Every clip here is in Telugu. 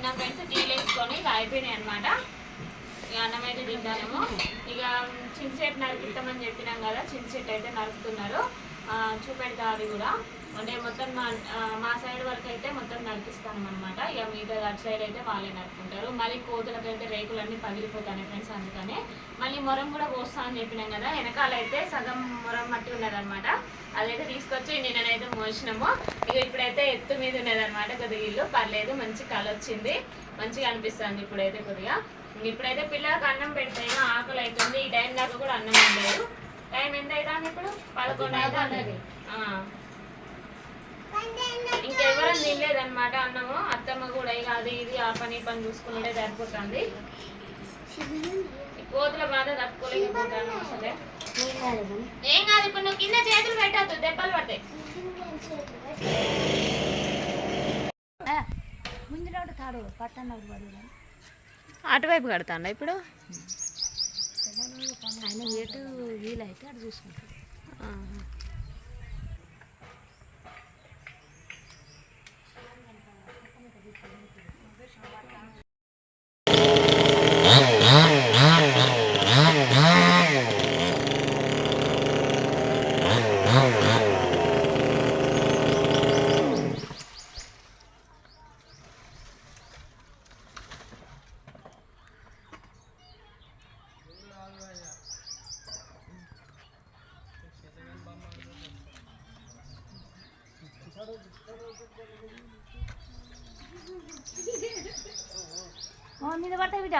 ఇక అయిపోయినాయి అనమాట ఇక అన్నం అయితే తింటానేమో. ఇక చింతసేపు నరికిస్తామని చెప్పినాం కదా చింతసేట్ అయితే నరుకుతున్నారు. చూపెడతా అది కూడా. అంటే మొత్తం మా మా సైడ్ వరకు అయితే మొత్తం నడిపిస్తాం అనమాట ఇక మిగతా అటు సైడ్ అయితే వాళ్ళే నరుకుంటారు మళ్ళీ కోతులకైతే రేకులన్నీ పగిలిపోతాయి ఫ్రెండ్స్ అందుకనే. మళ్ళీ మొరం కూడా పోస్తా అని చెప్పినాం కదా వెనకాల అయితే సగం మొరం మట్టి ఉన్నదన్నమాట. అదైతే తీసుకొచ్చి నేనైతే మోసినాము. ఇప్పుడైతే ఎత్తు మీద ఉన్నదన్నమాట కొద్దిగా ఇల్లు. పర్లేదు మంచి కళ వచ్చింది మంచిగా అనిపిస్తుంది ఇప్పుడైతే కొద్దిగా. ఇప్పుడైతే పిల్లలకు అన్నం పెడితే ఆకలి అవుతుంది ఈ టైం దాకా కూడా అన్నం ఉండలేదు టైం ఎంత అవుతుంది ఇప్పుడు? పదకొండు అవుతుంది. ఇంకెవరం తినలేదన్నమాట అన్నము. అత్తమ్మ కూడా ఇక అది ఇది ఆ పని పని చూసుకుంటే సరిపోతుంది. కోతుల బాధ తట్టుకోలేకపోతాను అసలే. ఏం కాదు ఇప్పుడు నువ్వు కింద చేతులు పెట్టద్దు దెబ్బలు పడతాయి. ముందు అటువైపు కడతాండ ఇప్పుడు? ఆయన ఎటు వీలైతే అటు చూసుకుంటాడు. మీద పడతాయి బిడ్డ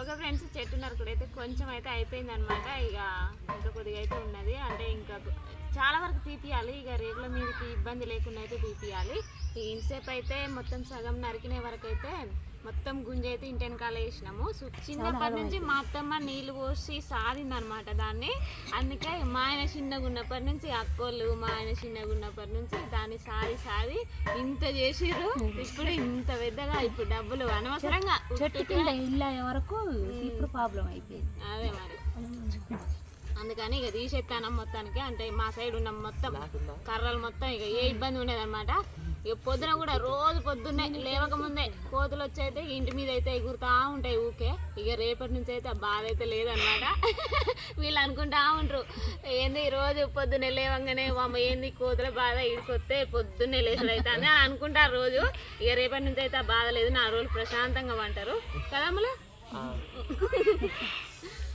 ఓకే ఫ్రెండ్స్ చెట్టున్నారు నరకుడు అయితే కొంచెం అయితే అయిపోయింది అనమాట ఇక ఇంకా కొద్దిగా అయితే ఉన్నది. అంటే ఇంకా చాలా వరకు తీపియాలి. ఇక రేగుల మీదకి ఇబ్బంది లేకుండా అయితే తీపియాలి. ఈ ఇంతసేపు అయితే మొత్తం సగం నరికిన వరకు అయితే మొత్తం గుంజ అయితే ఇంటి వెనకాల వేసినాము. సో చిన్నప్పటి నుంచి మా అత్తమ్మ నీళ్ళు పోసి సారింది అనమాట దాన్ని. అందుకే మా ఆయన చిన్నగా ఉన్నప్పటి నుంచి అక్కోళ్ళు మా ఆయన చిన్నగా ఉన్నప్పటి నుంచి దాన్ని సారి సారి ఇంత చేసిర్రు. ఇప్పుడు ఇంత పెద్దగా ఇప్పుడు డబ్బులు అనవసరంగా చెట్టు కింద ఇల్లు అయ్యే వరకు ఇప్పుడు ప్రాబ్లం అయిపోయింది. అదే మరి. అందుకని ఇక తీసేస్తాను మొత్తానికి. అంటే మా సైడ్ ఉన్న మొత్తం కర్రలు మొత్తం ఇక ఏ ఇబ్బంది ఉండదు అనమాట ఇక పొద్దున కూడా రోజు పొద్దున్నే లేవక ముందే కోతులు వచ్చి అయితే ఇంటి మీద అయితే ఎగురుతా ఉంటాయి ఊకే. ఇక రేపటి నుంచి అయితే ఆ బాధ అయితే లేదనమాట వీళ్ళు అనుకుంటా ఉంటారు ఏంది ఈ రోజు పొద్దున్నే లేవంగానే అమ్మ ఏంది కోతుల బాధ? ఇడికొస్తే పొద్దున్నే లేసుడు అయితే అని అనుకుంటారు రోజు. ఇక రేపటి నుంచి అయితే ఆ బాధ లేదు నా రోజులు ప్రశాంతంగా వంటారు కదమ్మలు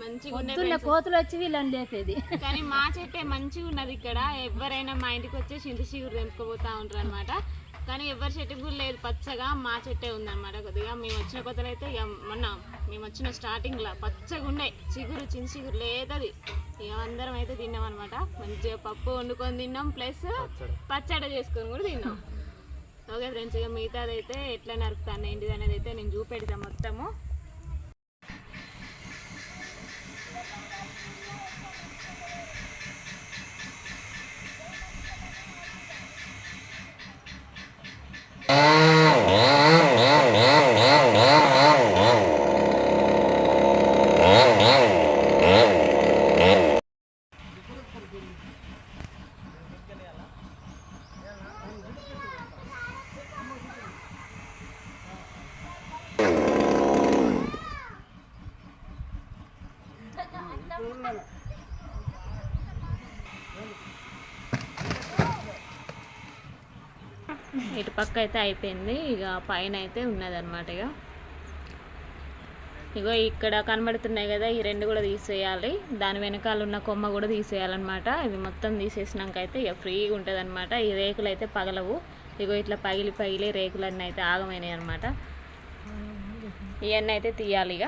మంచిగా ఉన్నాయి పొద్దున్న కోతులు వచ్చి వీళ్ళని లేపేది. కానీ మా చెట్టే మంచిగా ఉన్నది ఇక్కడ. ఎవరైనా మా ఇంటికి వచ్చి చింత చిగురు తెంపుకోపోతా ఉంటారు అనమాట కానీ ఎవరి చెట్టు కూడా లేదు పచ్చగా మా చెట్టే ఉందన్నమాట కొద్దిగా. మేము వచ్చిన కొత్తలో అయితే ఇక మొన్న మేము వచ్చిన స్టార్టింగ్లో పచ్చగా ఉండే చిగురు చింత చిగురు లేదది ఇక అందరం అయితే తిన్నాం అనమాట మంచిగా పప్పు వండుకొని తిన్నాం. ప్లస్ పచ్చడి. చేసుకొని కూడా తిన్నాం. ఓకే ఫ్రెండ్స్ ఇక మిగతాది అయితే ఎట్లా నరుకుతాను ఏంటిది అనేది అయితే నేను చూపెడతాను మొత్తము. ఇటు పక్క అయితే అయిపోయింది. ఇక పైన అయితే ఉన్నదన్నమాట ఇక. ఇగో ఇక్కడ కనబడుతున్నాయి కదా ఈ రెండు కూడా తీసేయాలి. దాని వెనకాల ఉన్న కొమ్మ కూడా తీసేయాలన్నమాట. ఇవి మొత్తం తీసేసినాక అయితే ఇక ఫ్రీగా ఉంటుంది అనమాట ఈ రేకులు అయితే పగలవు. ఇగో ఇట్లా పగిలి పగిలి రేకులన్నీ అయితే ఆగమైనాయి అనమాట ఇవన్నీ అయితే తీయాలి ఇక.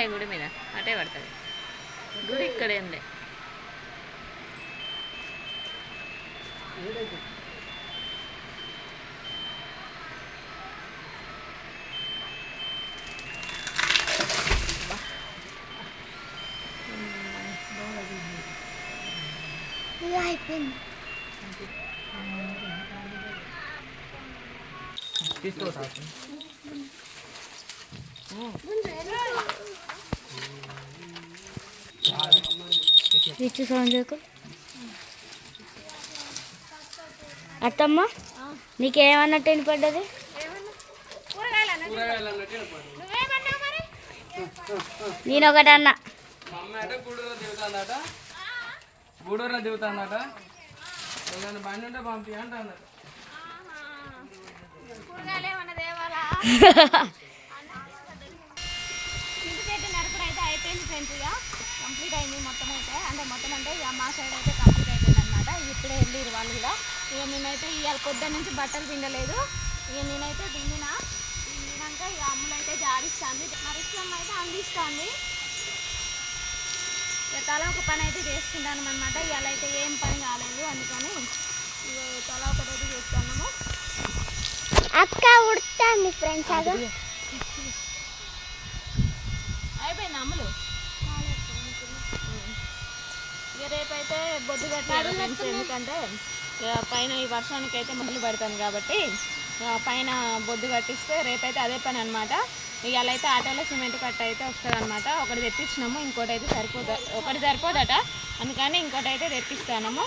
పడుతుందిలే గుడి మీద అటే పడుతుంది. గుడి ఇక్కడే ఉంది తీసుకో ఇచ్చు సౌండ్ చేయకు. అత్తమ్మ నీకేమన్నట్టు వినపడ్డది? నేను ఒకటి అన్నా గూడూరులో దిగుతాందట ఏదైనా బండి ఉంటే పంపి అంటాందట కూరగాయలు ఏమన్నా తేవాలా ఇంటి చెట్టు నరకడం అయితే అయిపోయింది ఫ్రెండ్స్ ఇక కంప్లీట్ అయింది మొత్తం అయితే అంటే మొత్తం అంటే ఇక మా సైడ్ అయితే కంప్లీట్ అయిపోయింది అనమాట ఇప్పుడే వెళ్ళిరు వాళ్ళు కూడా. ఇక మేమైతే ఇవాళ పొద్దున్న నుంచి బట్టలు పిండలేదు. ఇక నేనైతే పిండిన. పిండినాక ఇక అమ్ములు అయితే జాడిస్తుంది మరిష్టం అయితే అందిస్తుంది. ఇక తల ఒక పని అయితే చేసుకుంటాను అనమాట ఇవాళ అయితే ఏం పని కాలేదు అందుకని ఇక తల ఒకటైతే చేస్తున్నాము అక్క ఉడుతుంది ఫ్రెండ్స్ అది. అయిపోయింది అమ్ములు? రేపైతే బొద్దు కట్టాలి ఫ్రెండ్స్. ఎందుకంటే పైన ఈ వర్షానికి అయితే మొదలు పెడతాను కాబట్టి పైన బొద్దు కట్టిస్తే రేపైతే అదే పని అనమాట ఇవాళ అయితే ఆటోలో సిమెంట్ కట్ట అయితే వస్తుంది అనమాట ఒకటి తెప్పించినాము ఇంకోటి అయితే సరిపోదు ఒకటి సరిపోదట. అందుకని ఇంకోటి అయితే తెప్పిస్తాము